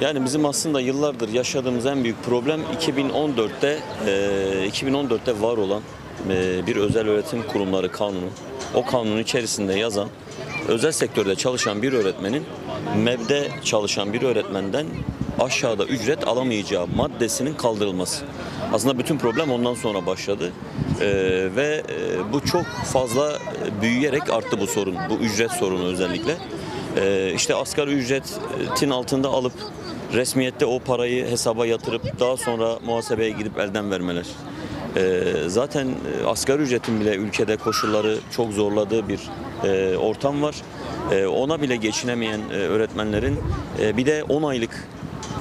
Yani bizim aslında yıllardır yaşadığımız en büyük problem 2014'te e, 2014'te var olan e, bir özel öğretim kurumları kanunu. O kanunun içerisinde yazan özel sektörde çalışan bir öğretmenin MEB'de çalışan bir öğretmenden aşağıda ücret alamayacağı maddesinin kaldırılması. Aslında bütün problem ondan sonra başladı E, ve e, bu çok fazla büyüyerek arttı bu sorun, bu ücret sorunu özellikle. Ee, işte asgari ücretin altında alıp resmiyette o parayı hesaba yatırıp daha sonra muhasebeye gidip elden vermeler. Ee, zaten asgari ücretin bile ülkede koşulları çok zorladığı bir e, ortam var. E, ona bile geçinemeyen e, öğretmenlerin e, bir de 10 aylık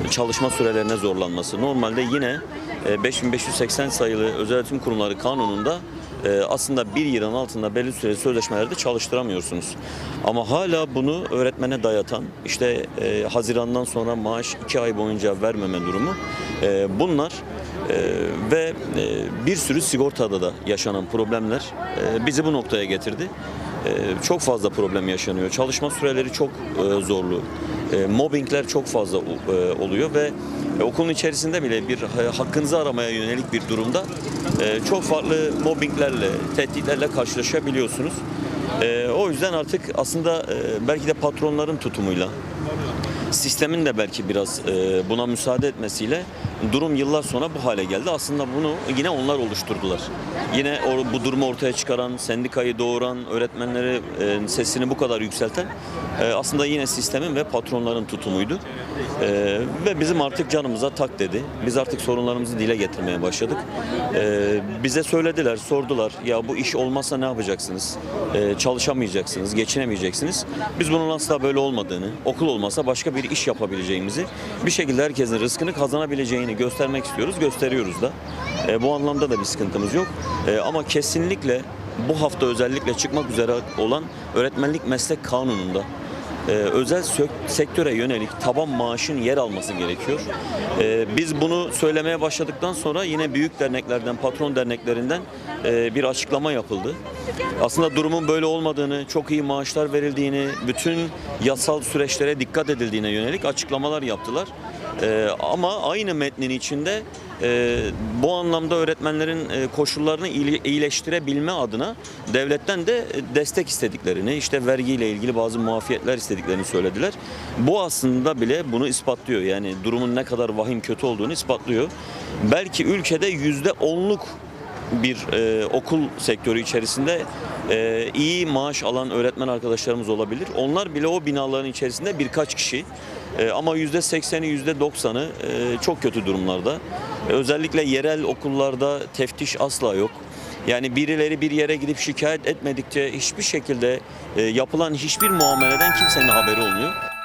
çalışma sürelerine zorlanması. Normalde yine 5580 sayılı özel öğretim kurumları kanununda e, aslında bir yılın altında belli süreli sözleşmelerde çalıştıramıyorsunuz. Ama hala bunu öğretmene dayatan, işte e, Haziran'dan sonra maaş iki ay boyunca vermeme durumu e, bunlar e, ve e, bir sürü sigortada da yaşanan problemler e, bizi bu noktaya getirdi. E, çok fazla problem yaşanıyor. Çalışma süreleri çok e, zorlu. E, mobbingler çok fazla e, oluyor ve e, okulun içerisinde bile bir hakkınızı aramaya yönelik bir durumda çok farklı mobbinglerle, tehditlerle karşılaşabiliyorsunuz. O yüzden artık aslında belki de patronların tutumuyla, sistemin de belki biraz e, buna müsaade etmesiyle durum yıllar sonra bu hale geldi. Aslında bunu yine onlar oluşturdular. Yine bu durumu ortaya çıkaran, sendikayı doğuran, öğretmenleri e, sesini bu kadar yükselten e, aslında yine sistemin ve patronların tutumuydu. Ve bizim artık canımıza tak dedi. Biz artık sorunlarımızı dile getirmeye başladık. Bize söylediler, sordular. Ya bu iş olmazsa ne yapacaksınız? Çalışamayacaksınız, geçinemeyeceksiniz. Biz bunun asla böyle olmadığını, okul olmasa başka bir iş yapabileceğimizi, bir şekilde herkesin rızkını kazanabileceğini göstermek istiyoruz, gösteriyoruz da. E, bu anlamda da bir sıkıntımız yok. E, ama kesinlikle bu hafta özellikle çıkmak üzere olan öğretmenlik meslek kanununda e, özel sektöre yönelik taban maaşın yer alması gerekiyor. E, biz bunu söylemeye başladıktan sonra yine büyük derneklerden, patron derneklerinden e, bir açıklama yapıldı. Aslında durumun böyle olmadığını, çok iyi maaşlar verildiğini, bütün yasal süreçlere dikkat edildiğine yönelik açıklamalar yaptılar. E, ama aynı metnin içinde e, bu anlamda öğretmenlerin e, koşullarını iyile- iyileştirebilme adına devletten de e, destek istediklerini, işte vergiyle ilgili bazı muafiyetler istediklerini söylediler. Bu aslında bile bunu ispatlıyor. Yani durumun ne kadar vahim kötü olduğunu ispatlıyor. Belki ülkede yüzde onluk bir e, okul sektörü içerisinde e, iyi maaş alan öğretmen arkadaşlarımız olabilir. Onlar bile o binaların içerisinde birkaç kişi. E, ama yüzde sekseni, yüzde doksanı e, çok kötü durumlarda. Özellikle yerel okullarda teftiş asla yok. Yani birileri bir yere gidip şikayet etmedikçe hiçbir şekilde e, yapılan hiçbir muameleden kimsenin haberi olmuyor.